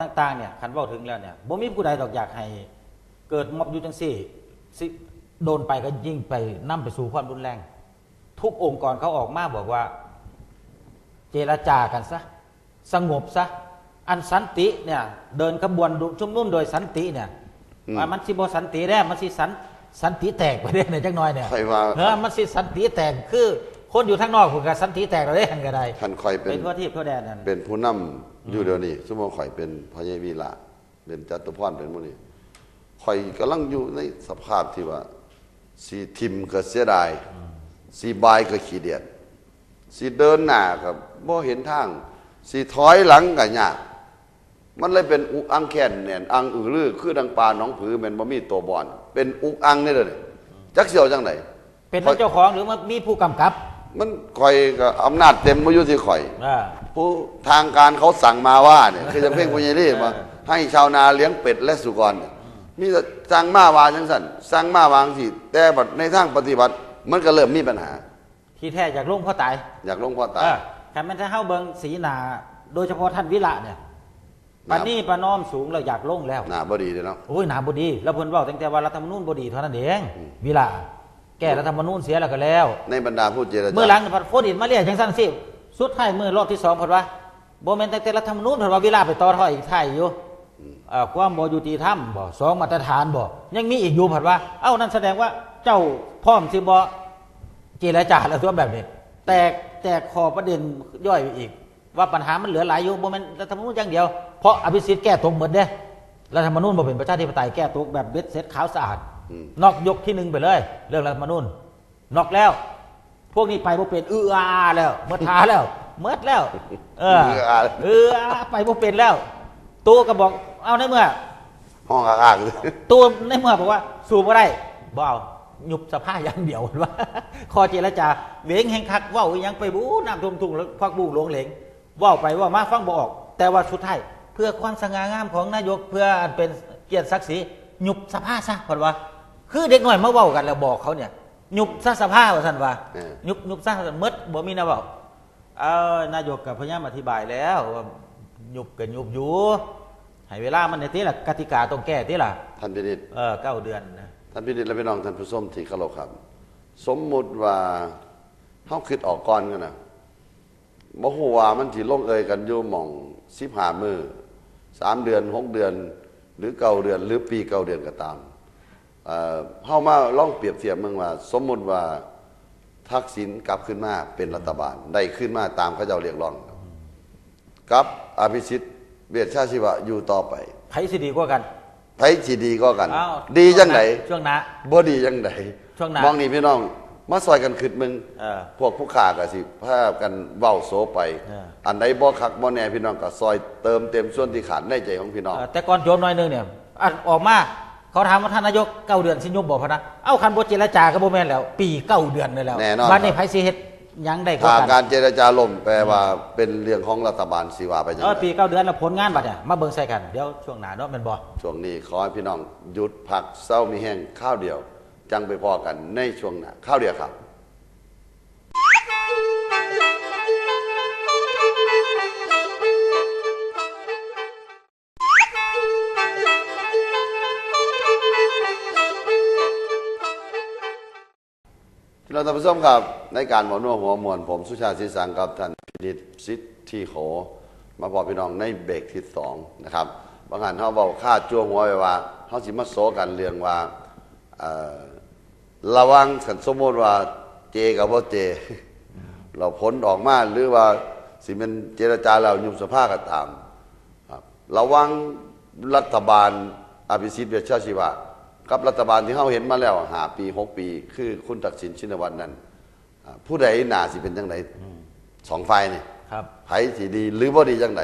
ต่างๆเนี่ยคันเว้าถึงแล้วเนี่ยบ่มีผู้ใดดอกอยากให้เกิดม็อบอยู่จังซี่สิโดนไปก็ยิ่งไปนำไปสู่ความรุนแรง ทุกองค์กรเขาออกมาบอกว่า เจรจากันซะสงบซะอันสันติเนี่ยเดินขบวนชุมนุมโดยสันติเนี่ยอืมว่ามันสิบ่สันติได้มันสิสันสันติแตกไปได้ในจักหน่อยเนี่ยใครว่าเออมันสิสันติแตกคือ คนอยู่ทางนอกพุ่นก็สันติแตกเราได้หันก็ได้ท่านคอยเป็เป็นนทั่วที่ทั่วแดนนั่นเป็นผู้นำอยู่เดี๋ยวนี้สมมติข่อยเป็นพญวีละเป็นจตุพรเป็นหมื้นี้ข่อยกำลังอยู่ในสภาพที่ว่า สีทิมก็เสียดายสีบายก็ขี้เดียดสีเดินหน้ากับบ่เห็นทางสีถอยหลังก็ยากมันเลยเป็นอุกอังแค้นแน่นอังอือลือคือดังปลาหนองผือแม่นบ่มีตัวบอนเป็นอุกอังนี่เด้อนี่จักเสียวจังไดเป็นเจ้าของหรือว่ามีผู้กำกับ มันข่อยก็อำนาจเต็มบ่อยู่ที่ข่อย อ่า ผู้ทางการเขาสั่งมาว่าเนี่ยคือจะเพ่งพุญญรีมาเออให้ชาวนาเลี้ยงเป็ดและสุกรเนี่ยมีแต่สั่งมาวาจังสันสั่งมาวางสิแต่บัดในทางปฏิบัติ มันก็เริ่มมีปัญหา ที่แท้อยากลงพ่อตายอยากลงพ่อตาเออคันมันถ้าเฮาเบิงสีหนาโดยเฉพาะท่านวิระเนี่ยครัปาบนี่ปาน้อมสูงเราอยากลงแล้ว หน้าบดีเลยเนาะ โอ้ยหนาบดี แล้วเพิ่นเว้าตั้งแต่ว่ารัฐธรรมนูญบดีเท่านั้นเอง วิระ แก้รัฐธรรมนูญเสียแล้วก็แล้ว ในบรรดาผู้เจรจาเมื่อหลังพัดโฟดินมาเรียกจังซั่นสิสุดท้ายเมื่อรอบที่สองเพิ่นว่าบ่แม่นตั้งแต่รัฐธรรมนูญเพิ่นว่าวิระไปต่อท่ออีกท้ายอยู่เอ่อความบ่ยุติธรรมบ่สองมาตรฐานบ่ยังมีอีกอยู่เพิ่นว่า เอ้านั่นแสดงว่าเจ้าพร้อมสิบ่เจรจาแล้วตัวแบบนี้ แตกแตกคอประเด็นย่อยไปอีก ว่าปัญหามันเหลือหลายอยู่บ่แม่นรัฐธรรมนูญอย่างเดียวเพราะอภิสิทธิ์แก้ตกหมดเด้รัฐธรรมนูญบ่เป็นประชาธิปไตยแก้ตกแบบเบ็ดเสร็จขาวสะอาด นอกยกที่หนึ่งไปเลย เรื่องรัฐธรรมนูญนอกแล้ว พวกนี้ไปบ่เป็นอื้ออาอาแล้วเมื่อทาแล้วเมื่อแล้ว เอออื้ออาเอออาไปบ่เป็นแล้ว ตัวก็บอกเอาในเมื่อ ห้องอ้างๆเลยตัวในเมื่อบอกว่า สู้บ่ได้บ่เอาหยุบสภาอย่างเดียวว่าคอเจรจาเวงแห่งคักเว้าอีหยังไปบูน้ำท่วมทุ่งแล้วพักบุ้งหลงเหลงเว้าไปเว่ามาฟังบ่ออกแต่ว่าสุดท้ายเพื่อความสง่างามของนายกเพื่ออันเป็นเกียรติศักดิ์ศรีหยุบสภาซะเพิ่นว่า คือเด็กน้อยมาเว้ากันแล้วบอกเขาเนี่ยหยุบซะสภาว่าซั่นว่าเออหยุบหยุบซะหมดบ่มีแนะเว้าเออนายกกับพยายามอธิบายแล้วว่าหยุบก็หยุบอยู่ให้เวลามันในที่ละกติกาต้องแก้ที่ละท่านพินิจ เออเก้าเดือนนะ ท่านพินิจและพี่น้องท่านผู้ชมที่เคารพครับ สมมุติว่าเฮาคิดออกก่อนกันนะบ่ฮู้ว่ามันสิลงเอยกันอยู่หม่อง15มื้อ3เดือนหกเดือน หรือเก้าเดือน หรือปีเก้าเดือนก็ตาม เอ่อเฮามาลองเปรียบเทียบเมืองว่า สมมุติว่าทักษิณกลับขึ้นมาเป็นรัฐบาล ได้ขึ้นมาตามเขาเจ้าเรียกร้องครับกับอภิสิทธิ์เวชชาชีวะอยู่ต่อไปไผสิดีกว่ากันไผสิดีก็กันอ้าวดีจังไดช่วงหนะบ่ดีจังไดช่วงหน้ามองนี่พี่น้องมาซอยกันขึ้นมึงเออพวกผู้ค้าก็สิพากันเว้าโซไปเอออันใดบ่คักบ่แน่พี่น้องก็ซอยเติมเต็มส่วนที่ขาดในใจของพี่น้องเออแต่ก่อนโยมหน้อยหนึงเนี่ยอันออกมา เขาถามว่าท่านนายกเก้าเดือนสิยุบบอกพะนะเอ้าคันบ่เจรจาก็บ่แม่นแล้ว ปีเก้าเดือนเลยแล้วแน่นอน วันนี้ไผสิเฮ็ดหยังได้กว่าถ้ากันการเจรจาล่มแปลว่าเป็นเรื่องของรัฐบาลสิว่าไปจังเออไดปีเก้าเดือนแล้วผลงานบัดเนี่ยมาเบิ่งใส่กันเดี๋ยวช่วงหน้าเนาะแม่นบ่ ช่วงนี้ขอให้พี่น้องหยุดพักเศร้ามีแห้งข้าวเดียว จังไปพอกันในช่วงหน้าข้าวเดียวครับ เราท่านผู้ชมครับในการหมอนัวหัวมวลผมสุชาติศรีสังกับท่านพินิจสิทธิโข มาบอกพี่น้องในเบรกที่สองนะครับบางหันเขาบอกค่าจ้วงหัวไปว่าเขาสิมาโซกันเรื่องว่าระวังสันสมมติว่าเจกับว่าเจ เราผลออกมาหรือว่าสิเป็นเจรจาเรายุบสภาก็ตามครับระวังรัฐบาลอภิสิทธิ์เวชชาชีวะ กับรัฐบาลที่เขาเห็นมาแล้วหาปีหกปี คือคุณตักสินชินวัตรนั้นอ่าผู้ใดหนาสิเป็นจังไดสองฝ่ายนี่ครับไผสิดีหรือบ่ดีจังได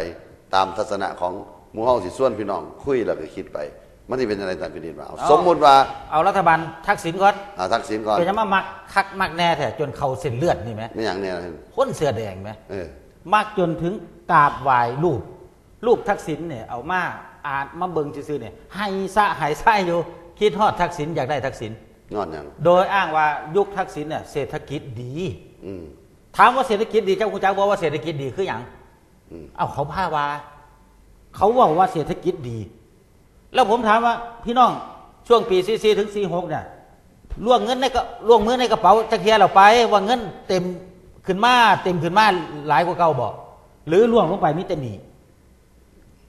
ตามทัศนะของหมู่เฮาสิส่วนพี่น้อง คุยแล้วก็คิดไป มันสิเป็นจังไดตามพินิจว่าเอาเอาสมมุติว่าเอารัฐบาลทักษิณก่อนอ่าทักษิณก่อนเป็นยังมามักคักมักแน่แท้จนเข้าเส้นเลือดนี่ไหมไม่อย่างเนี้ยนะคนเสื้อแดงไหมเออมากจนถึงกราบไหว้รูปรูปทักษิณเนี่ยเอามาอ่านมาเบิ่งซื่อๆเนี่ยให้ซะหายไส้อยู่ คิดฮอดทักษิณอยากได้ทักษิณงอนหยังโดยอ้างว่ายุคทักษิณเนี่ยเศรษฐกิจดีอืมถามว่าเศรษฐกิจดีเจ้าคุณจ้าบอกว่าเศรษฐกิจดีคืออย่างอืมเอ้าเขาพาว่าเขาว่าว่าเศรษฐกิจดี แล้วผมถามว่าพี่น้องช่วงปี44ถึง46เนี่ยล่วงเงินในก็ล่วงมือในกระเป๋าจะเคลียร์เราไป ว่าเงินเต็มขึ้นมาเต็มขึ้นมาหลายกว่าเก่าบ่หรือล่วงลงไปมีแต่หนี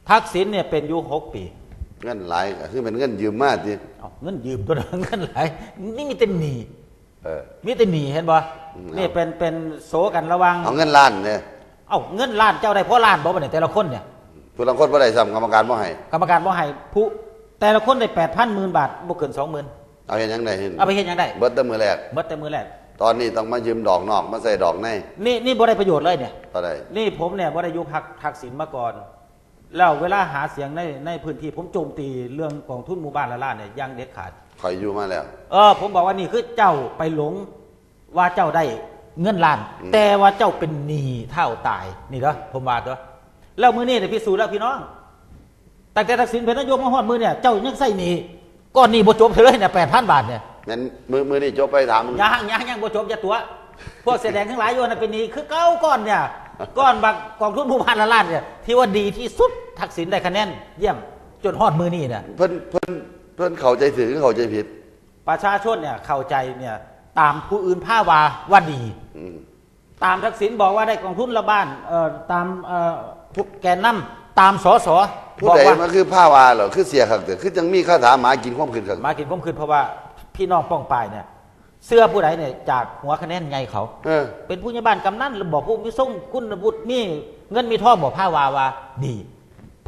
ทักษิณเนี่ยเป็นอยู่หกปี เงินหลายก็คือเป็นเงินยืมมาทีเอาเงินยืมตัวนั้นเงินหลายนี่มีแต่หนีเออมีแต่หนีเห็นบ่อืมนี่เป็นเป็นโสกันระหวังเอาเงินล้านเนี่ยเอ้าเงินล้านเจ้าได้เพราะล้านบ่บ่เนี่ยแต่ละคนเนี่ยผู้ลังคนบ่ได้ซ้ำกรรมการบ่ให้กรรมการบ่ให้ผู้แต่ละคนได้แปดพันหมื่นบาทบ่เกินสองหมื่นเอาเห็นยังไงเห็นเอาไปเฮ็ดหยังได้เบิดแต่มือแรกเบิดแต่มือแรกตอนนี้ต้องมายืมดอกนอกมาใส่ดอกในนี่นี่บ่ได้ประโยชน์เลยเนี่ยเท่าใดนี่ผมเนี่ยบ่ได้อยุพักทักษิณมาก่อน แล้วเวลาหาเสียงในในพื้นที่ผมโจมตีเรื่องกองทุนหมู่บ้านละล้านเนี่ยอยังเด็ดขาดคอยอยู่มาแล้ว เออ ผมบอกว่านี่คือเจ้าไปหลงว่าเจ้าได้เงินล้านอืมแต่ว่าเจ้าเป็นหนี้เท่าตายนี่เด้อผมว่าตัวแล้วมือนี่ได้พิสูจน์แล้วพี่น้องแต่แต่ทักษิณเป็นนายกมาฮอดมือเนี่ยเจ้ายังใส่หนี้ก้อนหนี้บ่จบเลยเนี่ยแปดพันบาทเนี่ยงั้นมือมือนี่จบไปถามมึงยังยังยังบ่จบอย่าตัวพวกแสดงทั้งหลายอยู่นั่นเป็นหนี้คือเก้าก้อนเนี่ย ก้อนบักกองทุนหมู่บ้านละล้านเนี่ยที่ว่าดีที่สุดทักษิณได้คะแนนเยี่ยมจนฮอดมือนี่เนี่ยเพิ่นเพิ่นเพิ่นเข้าใจถือหรือเข้าใจผิด ประชาชนเนี่ยเข้าใจเนี่ยตามผู้อื่นผ้าวาว่าดี อืมตามทักษิณบอกว่าได้กองทุนละบ้านเอ่อตามเอ่อผู้แกนนำตามสสผู้บอกใดว่ามันคือผ้าวาเหรอคือเสียขักเถอะคือจังมีคาถาหมากินความคืนขัก มากินก้มคืนเพราะว่าพี่น้องป้องปายเนี่ย เสื้อผู้ใดเนี่ยจากหัวคะแนนไงเขา เออ เป็นผู้ใหญ่บ้านกำนันหรือบอกผู้มีส่งคุณบุตรมีเงินมีทองบอกผ้าวาว่าดี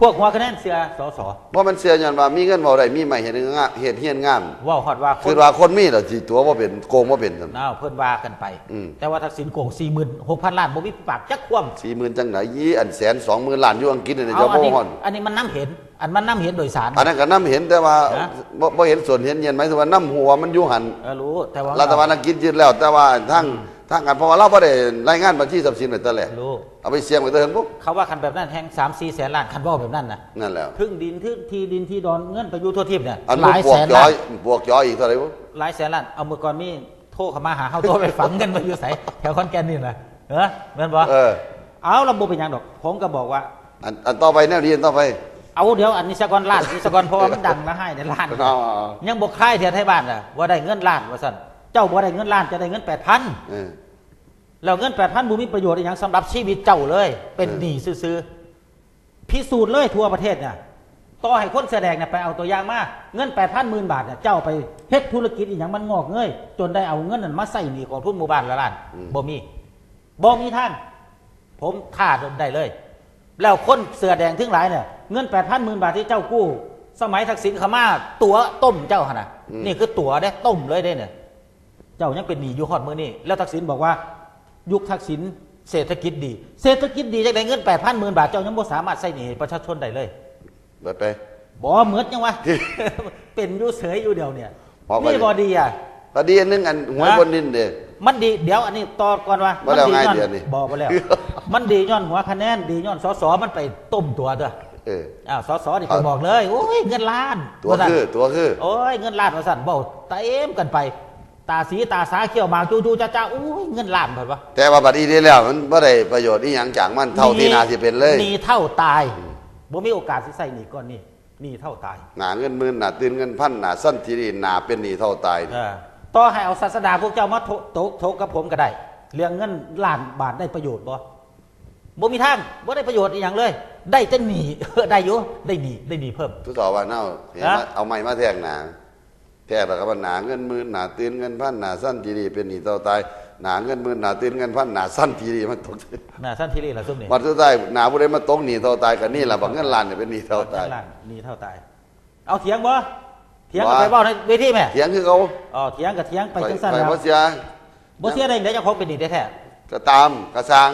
พวกหัวคะแนนเสื้อสสเพราะมันเสียย้อนว่ามีเงินบ่ได้มีใหม่เฮ็ดงานเฮ็ดเฮียนงานว่าฮอดว่าคคือนว่าคนมีเหรอสิตัวบ่เป็นโกงบ่เป็นซั่น น่าเพิ่นว่ากันไป อืม แต่ว่าทักษิณโกงสี่หมื่นหกพันล้านบ่มีปากจักคว่ำ40,000จังไหนยี่อันแสน20,000ล้านอยู่อังกฤษนี่เอาเจ้าอันบ่นี้ฮ้อนอันนี้มันน้ำเห็น อันมันน้ำเห็นโดยสารอันนั้นก็นํเห็นแต่ว่านะบ่บ่เห็นส่วนเห็นเย็นหมายถึงว่านํหัวมันอยู่หันเออรู้แต่ว่ารัฐบาลอังกฤษยึดแล้ว แต่ว่าทางทางการเพราะว่าเราบ่ได้รายงานบัญชีทรัพย์สินไว้แต่แรกรู้เอาไปเสี่ยงไว้แต่เฮิงปุ๊บเขาว่าคันแบบนั้นแทงสามสี่แสนล้านคันว่าแบบนั้นนะนั่นแหละทึ่งดินทึ่งที่ดินที่ดอนเงินไปอยู่ทั่วทิพย์เนี่ยอันหบวลากยบวแสกนย้ล้าอนยบวกย้อยอีกเท่าไหร่ปุ๊บหลายแสนล้านเอามือก่อนมีโทรเข้ามาหาเฮาโทรไปฝังเงินมาอยู่ไสแถวคอนแกนนี่นะเออแม่นบ่เออเอาระบบเป็นหยังดอกผมก็บอกว่าอันอันต่อไปแนวเรียนต่อไป เอาเดี๋ยวอันนี้สกอนล้านนี่สกอนเพราะว่ามันดังนะให้ในล้านเอาเอาเอายังบอกค่ายเทียไทยบ้านน่ะว่าได้เงินล้านว่าซั่นเจ้าบ่ได้เงินล้านจะได้เงินแปดพันเออแล้วเงินแปดพันบูมีประโยชน์อหย่างสำหรับชีวิตเจ้าเลย เป็นหนี้ซื้อๆพิสูจน์เลยทั่วประเทศเนี่ยต่อให้คนแสดงเนี่ยไปเอาตัวอย่างมาเงินแปดพันหมื่นบาทเนี่ยเจ้าไปเฮ็ดธุรกิจอีกอย่างมันงอกเงยจนได้เอาเงินนั้นมาใส่หนี้ของทุนหมู่บ้านละล้านบ่มีบ่มีทางผมท่าได้เลย แล้วคนเสือแดงทั้งหลายเนี่ยเงินแปดพันหมื่นบาทที่เจ้ากู้ สมัยทักษิณเขามาตัวต้มเจ้าขนาดนี่คือตัวได้ต้มเลยได้เนี่ยเจ้ายังเป็นหนี้อยู่ฮอดมือนี่แล้วทักษิณบอกว่า ยุคทักษิณเศรษฐกิจดี เศรษฐกิจดีจากได้เงินแปดพันหมื่นบาทเจ้ายังบ่สามารถใส่หนี้ให้ประชาชนได้เลยเบิดไปบ่เหมือนยังวะเป็นอยู่เสยอยู่เดียวเนี่ยเพราะว่านี่บ่ดีอะก็ดีอันหนึงอันหวยฮะบนดินเด้มันดีเดี๋ยวอันนี้ต่อก่อนว่าบ่แล้วดีไงย้อนเดี๋ยวนี้บอกไปแล้ว มันดีย้อนหัวคะแนนดีย้อนสสมันไปต้มตัวเด้อเอออ้าวสสนี่ไปบอกเลยโอ้ยเงินล้านตัวาซั่นคือตัวคือโอ้ยเงินล้านว่าสั่นเบาเต็มกันไปตาสีตาสาเขี้ยวหมากจูจูจ้าจ้าอุ้ยเงินล้านเพิ่นวะแต่ว่าบัดนี้ได้แล้วมันบ่ได้ประโยชน์อีหยังจากมันเท่าที่น่าสิเป็นเลยหนีเท่าตายบ่มีโอกาสสิใส่หนีก้อนนี้หนีเท่าตายหนาเงินหมื่นหนาตื่นเงินพันหนาสั้นทีนีหนาเป็นหนีเท่าตายเออต่อให้เอาศาสดาพวกเจ้ามาโถโตโถกับผมก็ได้ เรื่องเงินล้านบาทได้ประโยชน์บ่ บ่มีทางบ่ได้ประโยชน์อีหยังเลย ได้แต่หนีได้อยู่ได้หนีได้หนีเพิ่มทุกต่อว่าเน่าเห็นฮะว่าเอาไม้มาแทงหนาแทงแล้วก็ว่าหนาเงินหมื่นหนาตื่นเงินพันหนาสั้นทีนีเป็นหนีเท่าตายหนาเงินหมื่นหนาตื่นเงินพันหนาสั้นทีนีมันตกน่ะท่านทีรีล่ะซุ่มนี่วันสุดท้ายหนาผู้ใดมาตกหนีเท่าตายกันนี่แหละบอกเงินล้านเนี่ยเป็นหนีเท่าตายล้านหนีเท่าตาย เอาเถียงบ่เถียงก็บ่ไปเว้าในเวทีแม่เถียงคือเขาอ๋อเถียงกับเถียงไปจังไปซั่นไปแล้วบ่เสียบ่เสียได้เดี๋ยวเจ้าของเป็นหนี้แท้ก็ตามกระซัง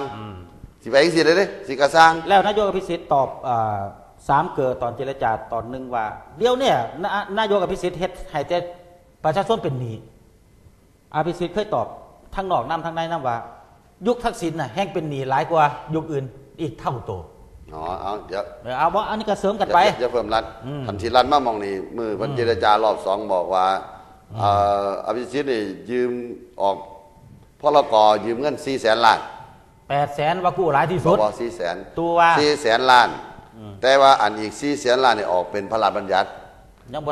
สิไปจังสิได้เด้สิกระซังๆแล้วนายกอภิสิทธิ์ตอบอ่าสามเกิดตอนเจรจาตอนหนึงว่า เดี๋ยวเนี่ยนานายกอภิสิทธิ์เฮ็ดให้แต่ประชาชนเป็นหนี้อภิสิทธิ์เคยตอบทั้งนอกนํทั้งในนํว่า ยุคทักษิณน่ะแห้งเป็นหนี้หลายกว่ายุคอื่นอีกเท่าโตอ๋อเอาเดี๋ยวเออเอาบ่อันนี้ก็เสริมกันไปจะเพิ่มรัดอืมทันทีรัดมามองนี่มือเพันเจรจารอบสองบอกว่าเอ่ออภิสิทธิ์นี่ยืมออกพลกยืมเงินสี่แสนล้าน 8แสนว่ากู้หลายที่บสุอดกว่าสี่แสนตัวว่าสี่แสนล้าน แต่ว่าอันอีกสี่แสนล้านเนี่ยออกเป็นพระราชบัญญัติยังบ่ทัน